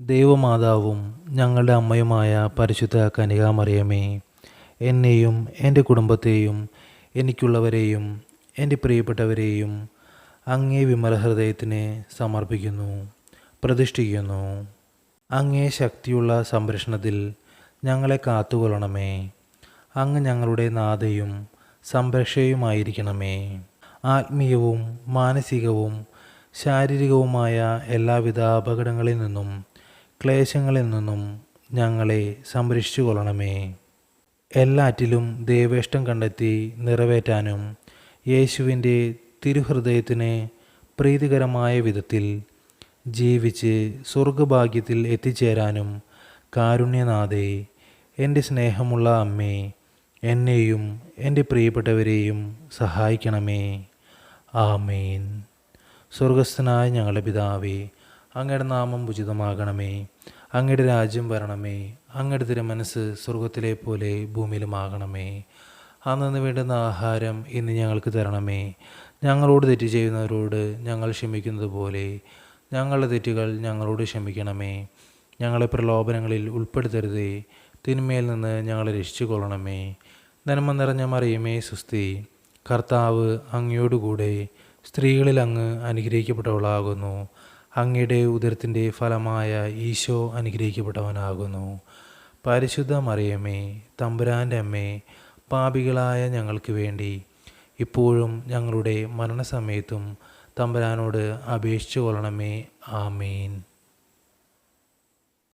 ദൈവമാതാവും ഞങ്ങളുടെ അമ്മയുമായ പരിശുദ്ധ കനികാമറിയമേ എന്നെയും എന്റെ കുടുംബത്തെയും എനിക്കുള്ളവരെയും എന്റെ പ്രിയപ്പെട്ടവരെയും അങ്ങേ വിമല ഹൃദയത്തിന് സമർപ്പിക്കുന്നു പ്രതിഷ്ഠിക്കുന്നു. അങ്ങേ ശക്തിയുള്ള സംരക്ഷണത്തിൽ ഞങ്ങളെ കാത്തുകൊള്ളണമേ. അങ്ങ് ഞങ്ങളുടെ നാഥയും സംരക്ഷയുമായിരിക്കണമേ. ആത്മീയവും മാനസികവും ശാരീരികവുമായ എല്ലാവിധ അപകടങ്ങളിൽ നിന്നും ക്ലേശങ്ങളിൽ നിന്നും ഞങ്ങളെ സംരക്ഷിച്ചു കൊള്ളണമേ. എല്ലാറ്റിലും ദൈവേഷ്ടം കണ്ടെത്തി നിറവേറ്റാനും യേശുവിന്റെ തിരുഹൃദയത്തിന് പ്രീതികരമായ വിധത്തിൽ ജീവിച്ച് സ്വർഗഭാഗ്യത്തിൽ എത്തിച്ചേരാനും കാരുണ്യനാഥേ എന്റെ സ്നേഹമുള്ള അമ്മേ എന്നെയും എന്റെ പ്രിയപ്പെട്ടവരെയും സഹായിക്കണമേ. ആമേൻ. സ്വർഗസ്ഥനായ ഞങ്ങളുടെ പിതാവേ അങ്ങയുടെ നാമം ഉചിതമാകണമേ. അങ്ങയുടെ രാജ്യം വരണമേ. അങ്ങയുടെ തിരുമനസ് സ്വർഗത്തിലെ പോലെ ഭൂമിയിലുമാകണമേ. അന്നു വേണ്ടുന്ന ആഹാരം ഇന്ന് ഞങ്ങൾക്ക് തരണമേ. ഞങ്ങളോട് തെറ്റ് ചെയ്യുന്നവരോട് ഞങ്ങൾ ക്ഷമിക്കുന്നത് പോലെ ഞങ്ങളുടെ തെറ്റുകൾ ഞങ്ങളോട് ക്ഷമിക്കണമേ. ഞങ്ങളെ പ്രലോഭനങ്ങളിൽ ഉൾപ്പെടുത്തരുതേ. തിന്മയിൽ നിന്ന് ഞങ്ങളെ രക്ഷിച്ചു കൊള്ളണമേ നന്മ നിറഞ്ഞ മറിയമേ സുസ്തി കർത്താവ് അങ്ങയോടുകൂടെ സ്ത്രീകളിൽ അങ്ങ് അനുഗ്രഹിക്കപ്പെട്ടവളാകുന്നു. അങ്ങയുടെ ഉദരത്തിന്റെ ഫലമായ ഈശോ അനുഗ്രഹിക്കപ്പെട്ടവനാകുന്നു. പരിശുദ്ധ മറിയമ്മേ തമ്പുരാന്റെ അമ്മേ പാപികളായ ഞങ്ങൾക്ക് വേണ്ടി ഇപ്പോഴും ഞങ്ങളുടെ മരണസമയത്തും തമ്പുരാനോട് അപേക്ഷിച്ചു കൊള്ളണമേ ആമേൻ.